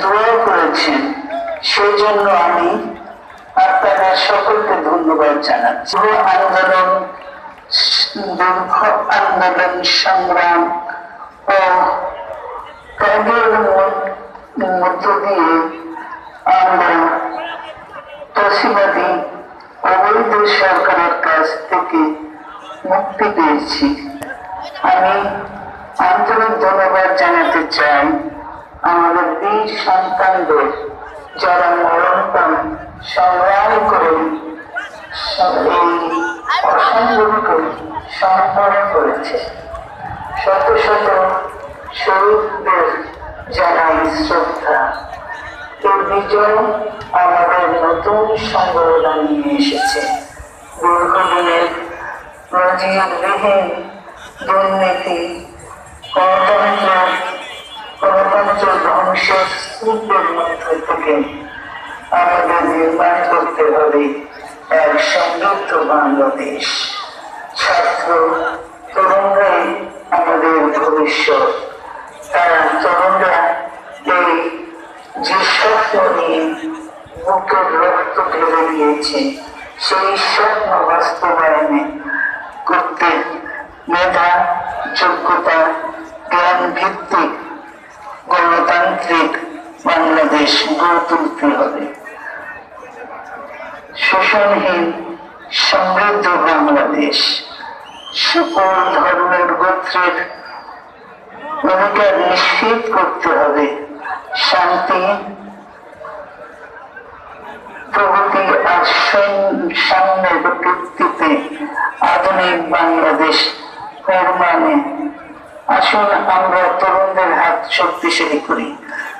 দোয়া করেছেন। সেই জন্য আমি আপনাদের সকলকে ধন্যবাদ জানাচ্ছি। আন্দোলন, দীর্ঘ আন্দোলন, সংগ্রাম ও মধ্য- দিয়ে আমরা চাষিবাদী অবৈধ সরকারের কাছ থেকে মুক্তি পেয়েছি। আমি আন্তরিক ধন্যবাদ জানাতে চাই আমাদের সন্তানদের যারা মরণপণ সংগ্রাম করে এই অসম্ভবকে সম্পন্ন করেছে। শত শত শহীদদের জানাই শ্রদ্ধা। এই বিজয় আমাদের নতুন সম্ভাবনা নিয়ে এসেছে। দীর্ঘদিনের নজিরবিহীন দুর্নীতি থেকে আমাদের নির্মাণ করতে হবে এক সমৃদ্ধ বাংলাদেশ ছাত্র তরুণরাই আমাদের ভবিষ্যৎ তারা তরুণরা এই যে স্বপ্ন নিয়ে বুকের রক্ত ঢেলে দিয়েছে সেই স্বপ্ন বাস্তবায়নে করতে মেধা যোগ্যতা তুলতে হবে। শোষণহীন সমৃদ্ধ বাংলাদেশ, সকল ধর্মের গোত্রের অধিকার নিশ্চিত করতে হবে। শান্তি, প্রগতি আর সাম্যের ভিত্তিতে আধুনিক বাংলাদেশ আসুন, আমরা তরুণদের হাত শক্তিশালী করি।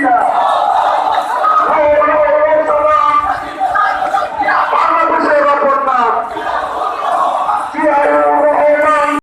Hallelujah.